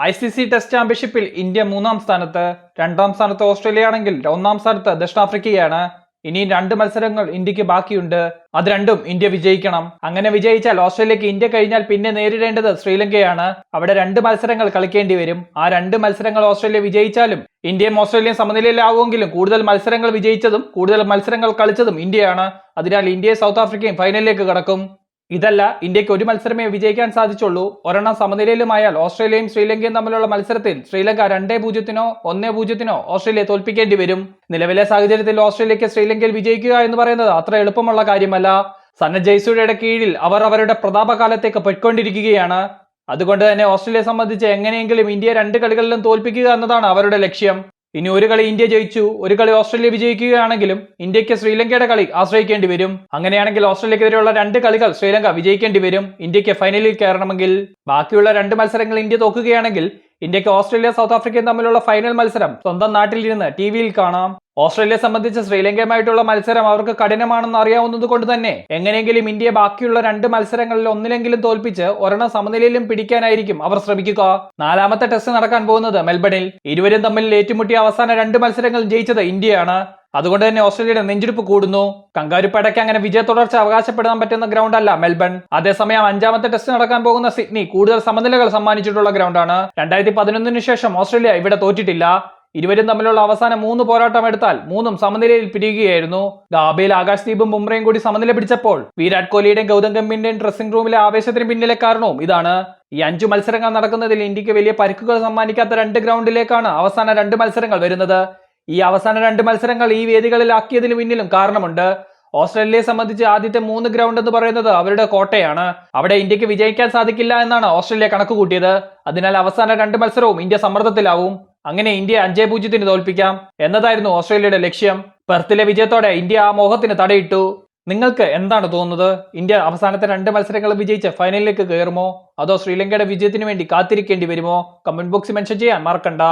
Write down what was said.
I C C test ചാമ്പ്യൻഷിപ്പിൽ India മൂന്നാം സ്ഥാനത്ത് രണ്ടാം സ്ഥാനത്ത് ഓസ്ട്രേലിയ ആണെങ്കിൽ ഒന്നാം സ്ഥാനത്ത് ദക്ഷിണാഫ്രിക്കയാണ്. ഇനി രണ്ട് മത്സരങ്ങൾ ഇന്ത്യയ്ക്ക് ബാക്കിയുണ്ട്. അത് രണ്ടും ഇന്ത്യ വിജയിക്കണം. അങ്ങനെ വിജയിച്ചാൽ ഓസ്ട്രേലിയക്ക് ഇന്ത്യ കഴിഞ്ഞാൽ പിന്നെ നേരിടേണ്ടത് ശ്രീലങ്കയാണ്. അവിടെ രണ്ട് മത്സരങ്ങൾ കളിക്കേണ്ടി വരും. ആ രണ്ട് മത്സരങ്ങൾ ഓസ്ട്രേലിയ വിജയിച്ചാലും ഇന്ത്യയും ഓസ്ട്രേലിയയും സമനിലയിലാവുമെങ്കിലും കൂടുതൽ മത്സരങ്ങൾ വിജയിച്ചതും കൂടുതൽ മത്സരങ്ങൾ കളിച്ചതും ഇന്ത്യയാണ്. അതിനാൽ ഇന്ത്യയും സൗത്ത് ആഫ്രിക്കയും ഫൈനലിലേക്ക് കടക്കും. ഇതല്ല ഇന്ത്യയ്ക്ക് ഒരു മത്സരമേ വിജയിക്കാൻ സാധിച്ചുള്ളൂ. ഒരെണ്ണം സമനിലയിലുമായാൽ ഓസ്ട്രേലിയയും ശ്രീലങ്കയും തമ്മിലുള്ള മത്സരത്തിൽ ശ്രീലങ്ക രണ്ടേ പൂജ്യത്തിനോ ഒന്നേ പൂജ്യത്തിനോ ഓസ്ട്രേലിയ തോൽപ്പിക്കേണ്ടി വരും. നിലവിലെ സാഹചര്യത്തിൽ ഓസ്ട്രേലിയക്ക് ശ്രീലങ്കയിൽ വിജയിക്കുക എന്ന് പറയുന്നത് അത്ര എളുപ്പമുള്ള കാര്യമല്ല. സന്ന ജയ്സൂരിയുടെ കീഴിൽ അവർ അവരുടെ പ്രതാപകാലത്തേക്ക് പൊയ്ക്കൊണ്ടിരിക്കുകയാണ്. അതുകൊണ്ട് തന്നെ ഓസ്ട്രേലിയയെ സംബന്ധിച്ച് എങ്ങനെയെങ്കിലും ഇന്ത്യയെ രണ്ട് കളികളിലും തോൽപ്പിക്കുക എന്നതാണ് അവരുടെ ലക്ഷ്യം. ഇനി ഒരു കളി ഇന്ത്യ ജയിച്ചു ഒരു കളി ഓസ്ട്രേലിയ വിജയിക്കുകയാണെങ്കിലും ഇന്ത്യയ്ക്ക് ശ്രീലങ്കയുടെ കളി ആശ്രയിക്കേണ്ടി വരും. അങ്ങനെയാണെങ്കിൽ ഓസ്ട്രേലിയക്കെതിരെയുള്ള രണ്ട് കളികൾ ശ്രീലങ്ക വിജയിക്കേണ്ടി വരും. ഇന്ത്യയ്ക്ക് ഫൈനലിൽ കയറണമെങ്കിൽ ബാക്കിയുള്ള രണ്ട് മത്സരങ്ങൾ ഇന്ത്യ തോക്കുകയാണെങ്കിൽ ഇന്ത്യയ്ക്ക് ഓസ്ട്രേലിയ സൗത്ത് ആഫ്രിക്കയും തമ്മിലുള്ള ഫൈനൽ മത്സരം സ്വന്തം നാട്ടിലിരുന്ന് ടി വിയിൽ കാണാം. ഓസ്ട്രേലിയയെ സംബന്ധിച്ച് ശ്രീലങ്കയുമായിട്ടുള്ള മത്സരം അവർക്ക് കഠിനമാണെന്ന് അറിയാവുന്നത് കൊണ്ട് തന്നെ എങ്ങനെയെങ്കിലും ഇന്ത്യ ബാക്കിയുള്ള രണ്ട് മത്സരങ്ങളിൽ ഒന്നിലെങ്കിലും തോൽപ്പിച്ച് ഒരെണ്ണം സമനിലയിലും പിടിക്കാനായിരിക്കും അവർ ശ്രമിക്കുക. നാലാമത്തെ ടെസ്റ്റ് നടക്കാൻ പോകുന്നത് മെൽബണിൽ. ഇരുവരും തമ്മിൽ ഏറ്റുമുട്ടിയ അവസാന രണ്ട് മത്സരങ്ങൾ ജയിച്ചത് ഇന്ത്യയാണ്. അതുകൊണ്ട് തന്നെ ഓസ്ട്രേലിയയുടെ നെഞ്ചിടിപ്പ് കൂടുന്നു. കങ്കാരുപ്പേടയ്ക്ക് അങ്ങനെ വിജയ തുടർച്ച അവകാശപ്പെടാൻ പറ്റുന്ന ഗ്രൗണ്ട് അല്ല മെൽബൺ. അതേസമയം അഞ്ചാമത്തെ ടെസ്റ്റ് നടക്കാൻ പോകുന്ന സിഡ്നി കൂടുതൽ സമനിലകൾ സമ്മാനിച്ചിട്ടുള്ള ഗ്രൗണ്ടാണ്. രണ്ടായിരത്തി പതിനൊന്നിനു ശേഷം ഓസ്ട്രേലിയ ഇവിടെ തോറ്റിട്ടില്ല. ഇരുവരും തമ്മിലുള്ള അവസാന മൂന്ന് പോരാട്ടം എടുത്താൽ മൂന്നും സമനിലയിൽ പിരിയുകയായിരുന്നു. ഗാബയിൽ ആകാശ്ദീപും ബുംറയും കൂടി സമനില പിടിച്ചപ്പോൾ വിരാട് കോഹ്ലിയുടെയും ഗൗതം ഗംഭീറിന്റെയും ഡ്രസ്സിംഗ് റൂമിലെ ആവേശത്തിന് പിന്നിലെ കാരണവും ഇതാണ്. ഈ അഞ്ചു മത്സരങ്ങൾ നടക്കുന്നതിൽ ഇന്ത്യയ്ക്ക് വലിയ പരിക്കുകൾ സമ്മാനിക്കാത്ത രണ്ട് ഗ്രൗണ്ടിലേക്കാണ് അവസാന രണ്ട് മത്സരങ്ങൾ വരുന്നത്. ഈ അവസാന രണ്ട് മത്സരങ്ങൾ ഈ വേദികളിലാക്കിയതിന് പിന്നിലും കാരണമുണ്ട്. ഓസ്ട്രേലിയയെ സംബന്ധിച്ച് ആദ്യത്തെ മൂന്ന് ഗ്രൗണ്ട് എന്ന് പറയുന്നത് അവരുടെ കോട്ടയാണ്. അവിടെ ഇന്ത്യയ്ക്ക് വിജയിക്കാൻ സാധിക്കില്ല എന്നാണ് ഓസ്ട്രേലിയ കണക്കുകൂട്ടിയത്. അതിനാൽ അവസാന രണ്ട് മത്സരവും ഇന്ത്യ സമ്മർദ്ദത്തിലാവും. അങ്ങനെ ഇന്ത്യ അഞ്ചേ പൂജ്യത്തിന് തോൽപ്പിക്കാം. എന്നതായിരുന്നു ഓസ്ട്രേലിയയുടെ ലക്ഷ്യം. പെർത്തിലെ വിജയത്തോടെ ഇന്ത്യ ആ മോഹത്തിന് തടയിട്ടു. നിങ്ങൾക്ക് എന്താണ് തോന്നുന്നത്? ഇന്ത്യ അവസാനത്തെ രണ്ട് മത്സരങ്ങൾ വിജയിച്ച് ഫൈനലിലേക്ക് കയറുമോ? അതോ ശ്രീലങ്കയുടെ വിജയത്തിന് വേണ്ടി കാത്തിരിക്കേണ്ടി വരുമോ? കമന്റ് ബോക്സിൽ മെൻഷൻ ചെയ്യാൻ മറക്കണ്ട.